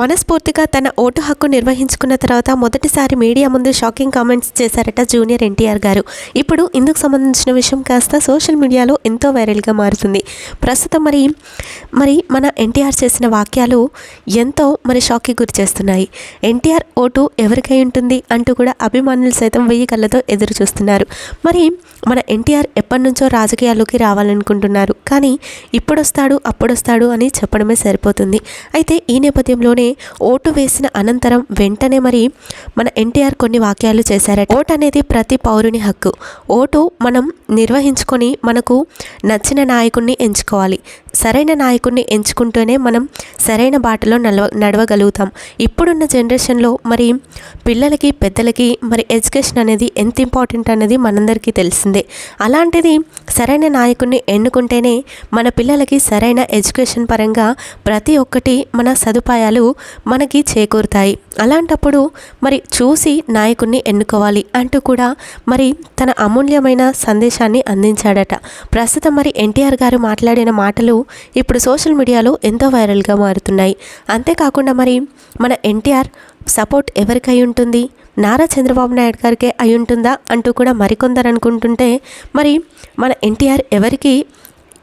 మనస్ఫూర్తిగా తన ఓటు హక్కు నిర్వహించుకున్న తర్వాత మొదటిసారి మీడియా ముందు షాకింగ్ కామెంట్స్ చేశారట జూనియర్ ఎన్టీఆర్ గారు. ఇప్పుడు ఇందుకు సంబంధించిన విషయం కాస్త సోషల్ మీడియాలో ఎంతో వైరల్గా మారుతుంది. ప్రస్తుతం మరి మరి మన ఎన్టీఆర్ చేసిన వాక్యాలు ఎంతో మరి షాక్కి గురి చేస్తున్నాయి. ఎన్టీఆర్ ఓటు ఎవరికై ఉంటుంది అంటూ కూడా అభిమానులు సైతం వెయ్యి కళ్ళతో ఎదురు చూస్తున్నారు. మరి మన ఎన్టీఆర్ ఎప్పటి నుంచో రాజకీయాల్లోకి రావాలనుకుంటున్నారు. కానీ ఇప్పుడొస్తాడు అప్పుడొస్తాడు అని చెప్పడమే సరిపోతుంది. అయితే ఈ నేపథ్యంలోనే ఓటు వేసిన అనంతరం వెంటనే మరి మన ఎన్టీఆర్ కొన్ని వాక్యాలు చేశారట. ఓటు అనేది ప్రతి పౌరుని హక్కు. ఓటు మనం నిర్వహించుకొని మనకు నచ్చిన నాయకుడిని ఎంచుకోవాలి. సరైన నాయకుడిని ఎంచుకుంటూనే మనం సరైన బాటలో నడవ నడవగలుగుతాం. ఇప్పుడున్న జనరేషన్లో మరి పిల్లలకి పెద్దలకి మరి ఎడ్యుకేషన్ అనేది ఎంత ఇంపార్టెంట్ అనేది మనందరికీ తెలిసిందే. అలాంటిది సరైన నాయకుడిని ఎన్నుకుంటేనే మన పిల్లలకి సరైన ఎడ్యుకేషన్ పరంగా ప్రతి ఒక్కటి మన సదుపాయాలు మనకి చేకూరుతాయి. అలాంటప్పుడు మరి చూసి నాయకుడిని ఎన్నుకోవాలి అంటూ కూడా మరి తన అమూల్యమైన సందేశాన్ని అందించాడట. ప్రస్తుతం మరి ఎన్టీఆర్ గారు మాట్లాడిన మాటలు ఇప్పుడు సోషల్ మీడియాలో ఎంతో వైరల్గా మారుతున్నాయి. అంతేకాకుండా మరి మన ఎన్టీఆర్ సపోర్ట్ ఎవరికై ఉంటుంది? నారా చంద్రబాబు నాయుడు గారికే అయి ఉంటుందా అంటూ కూడా మరికొందరు అనుకుంటుంటే మరి మన ఎన్టీఆర్ ఎవరికి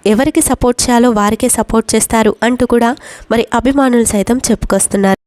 ఎవరికి సపోర్ట్ చేయాలో వారికే సపోర్ట్ చేస్తారు అంటూ కూడా మరి అభిమానులు సైతం చెప్పుకొస్తున్నారు.